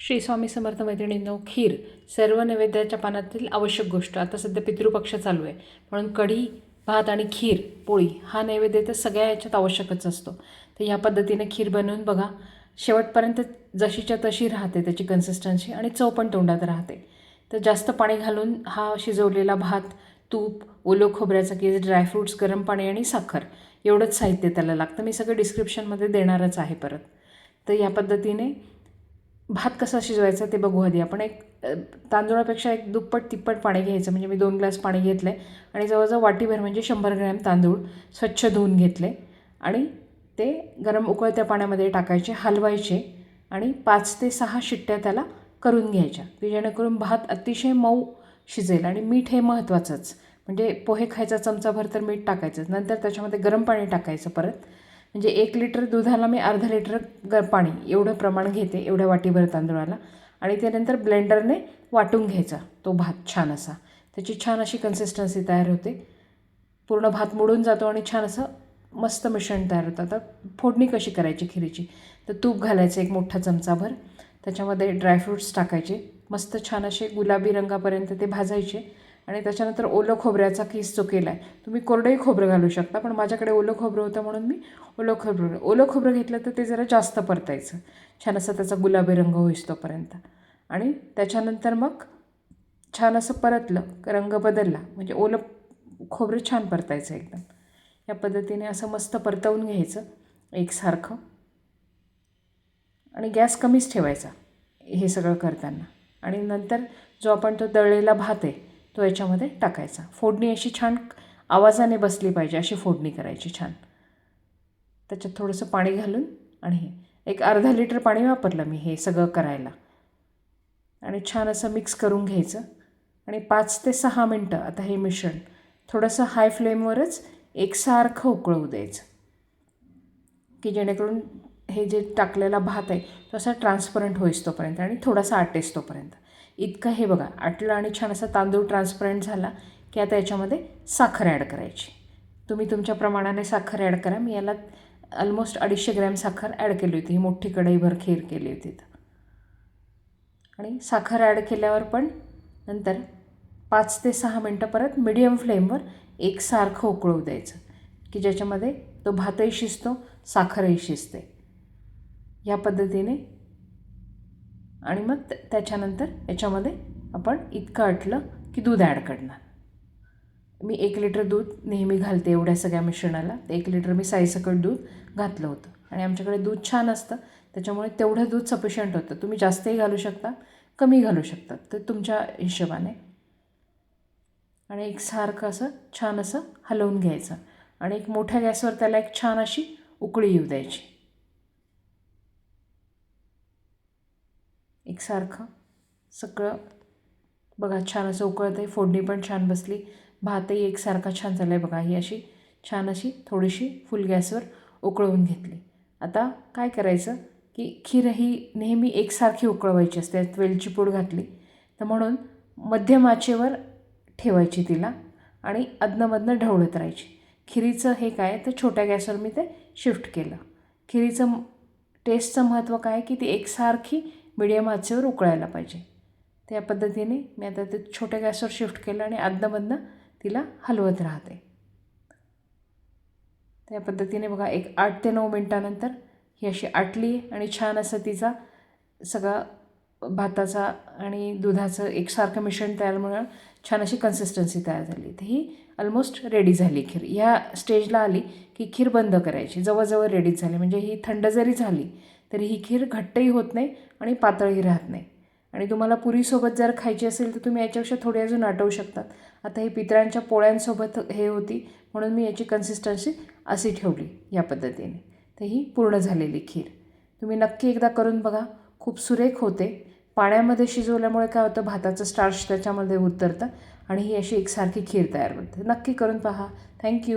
श्री स्वामी समर्थ मैत्रिणींनो खीर सर्व नैवेद्याच्या पानातील आवश्यक गोष्ट. आता सध्या पितृपक्ष चालू आहे. म्हणून कढी भात आणि खीर पोळी हा नैवेद्य तर सगळ्या याच्यात आवश्यकच असतो. तर ह्या पद्धतीने खीर बनवून बघा. शेवटपर्यंत जशीच्या तशी राहते त्याची कन्सिस्टन्सी आणि चव पण तोंडात राहते. तर जास्त पाणी घालून हा शिजवलेला भात तूप ओलो खोबऱ्याचा केस ड्रायफ्रूट्स गरम पाणी आणि साखर एवढंच साहित्य त्याला लागतं. मी सगळं डिस्क्रिप्शनमध्ये देणारच आहे परत. तर या पद्धतीने भात कसा शिजवायचा ते बघू आधी. आपण एक तांदुळापेक्षा तांदूळापेक्षा एक दुप्पट तिप्पट पाणी घ्यायचं. म्हणजे मी दोन ग्लास पाणी घेतलं आहे आणि जवळजवळ वाटीभर म्हणजे शंभर ग्रॅम तांदूळ स्वच्छ धुवून घेतले. आणि ते गरम उकळत्या पाण्यामध्ये टाकायचे हलवायचे आणि पाच ते सहा शिट्ट्या त्याला करून घ्यायच्या. की जेणेकरून भात अतिशय मऊ शिजेल आणि मीठ हे महत्त्वाचंच. म्हणजे पोहे खायचा चमचाभर तर मीठ टाकायचंच. नंतर त्याच्यामध्ये गरम पाणी टाकायचं परत. म्हणजे एक लिटर दुधाला मी अर्धा लिटर ग पाणी एवढं प्रमाण घेते एवढ्या वाटीभर तांदूळाला. आणि त्यानंतर ब्लेंडरने वाटून घ्यायचा तो भात छान असा. त्याची छान अशी कन्सिस्टन्सी तयार होते. पूर्ण भात मोडून जातो आणि छान असं मस्त मिश्रण तयार होतं. आता फोडणी कशी करायची खिरीची? तर तूप घालायचं एक मोठा चमचाभर. त्याच्यामध्ये ड्रायफ्रूट्स टाकायचे. मस्त छान असे गुलाबी रंगापर्यंत ते भाजायचे. आणि त्याच्यानंतर ओलं खोबऱ्याचा किस जो केला आहे तुम्ही कोरडंही खोबरं घालू शकता पण माझ्याकडे ओलं खोबरं होतं म्हणून मी ओलं खोबरं ओलं खोबरं घेतलं तर ते जरा जास्त परतायचं. छान असं त्याचा गुलाबी रंग होईस तोपर्यंत. आणि त्याच्यानंतर मग छान असं परतलं रंग बदलला म्हणजे ओलं खोबरं छान परतायचं एकदम. या पद्धतीने असं मस्त परतवून घ्यायचं एकसारखं. आणि गॅस कमीच ठेवायचा हे सगळं करताना. आणि नंतर जो आपण तो दळलेला भात आहे तो याच्यामध्ये टाकायचा. फोडणी अशी छान आवाजाने बसली पाहिजे अशी फोडणी करायची छान. त्याच्यात थोडंसं पाणी घालून आणि एक अर्धा लिटर पाणी वापरलं मी हे सगळं करायला. आणि छान असं मिक्स करून घ्यायचं. आणि पाच ते सहा मिनटं आता हे मिश्रण थोडंसं हाय फ्लेमवरच एकसारखं उकळवू द्यायचं. की जेणेकरून हे जे टाकलेला भात आहे तो असा ट्रान्सपरंट होईस तोपर्यंत आणि थोडासा आटेस तोपर्यंत. इतकं हे बघा आटलं आणि छान असा तांदूळ ट्रान्सपरंट झाला की आता याच्यामध्ये साखर ॲड करायची. तुम्ही तुमच्या प्रमाणाने साखर ॲड करा. मी याला ऑलमोस्ट अडीचशे ग्रॅम साखर ॲड केली होती. ही मोठी कढईभर खीर केली होती तर आणि साखर ॲड केल्यावर पण नंतर पाच ते सहा मिनटं परत मिडियम फ्लेमवर एकसारखं उकळू द्यायचं की ज्याच्यामध्ये तो भातही शिजतो साखरही शिजते. ह्या पद्धतीने आणि मग त्याच्यानंतर याच्यामध्ये आपण इतकं अटलं की दूध ॲड करणार. मी एक लिटर दूध नेहमी घालते एवढ्या सगळ्या मिश्रणाला. ते एक लिटर मी साईसकट दूध घातलं होतं. आणि आमच्याकडे दूध छान असतं. त्याच्यामुळे तेवढं दूध सफिशियंट होतं. तुम्ही जास्तही घालू शकता कमी घालू शकता. तर तुमच्या हिशोबाने. आणि एक सारखं असं छान असं हलवून घ्यायचं. आणि एक मोठ्या गॅसवर त्याला एक छान अशी उकळी येऊ द्यायची. एकसारखं. सगळं बघा छान असं उकळतं आहे फोडणी पण छान बसली. भातही एकसारखा छान झाला आहे बघा ही अशी छान अशी थोडीशी फुल गॅसवर उकळवून घेतली. आता काय करायचं की खीर ही नेहमी एकसारखी उकळवायची असते त्यात वेलची पूड घातली. तर म्हणून मध्यम आचेवर ठेवायची तिला आणि अदनमधनं ढवळत राहायची. खिरीचं हे काय तर छोट्या गॅसवर मी ते शिफ्ट केलं. खिरीचं टेस्टचं महत्त्व काय की ती एकसारखी मिडियम आचेवर उकळायला पाहिजे. त्या पद्धतीने मी आता ते छोट्या गॅसवर शिफ्ट केलं आणि अदनमधनं तिला हलवत राहते. त्या पद्धतीने बघा एक आठ ते नऊ मिनटानंतर ही अशी आटली आणि छान असं तिचा सगळा भाताचा आणि दुधाचं एकसारखं मिश्रण तयार म्हणून छान अशी कन्सिस्टन्सी तयार झाली. तर ही ऑलमोस्ट रेडी झाली खीर. ह्या स्टेजला आली की खीर बंद करायची. जवळजवळ रेडीच झाली. म्हणजे ही थंड जरी झाली तरी ही खीर घट्टही होत नाही आणि पातळही राहत नाही. आणि तुम्हाला पुरीसोबत जर खायची असेल तर तुम्ही याच्यापेक्षा थोडी अजून आटवू शकतात आता ही पितळांच्या पोळ्यांसोबत हे होती म्हणून मी याची कन्सिस्टन्सी अशी ठेवली या पद्धतीने. तर ही पूर्ण झालेली खीर. तुम्ही नक्की एकदा करून बघा. खूप सुरेख होते. पाण्यामध्ये शिजवल्यामुळे काय होतं? भाताचं स्टार्च त्याच्यामध्ये उतरतं आणि ही अशी एकसारखी खीर तयार होते नक्की करून पहा. थँक्यू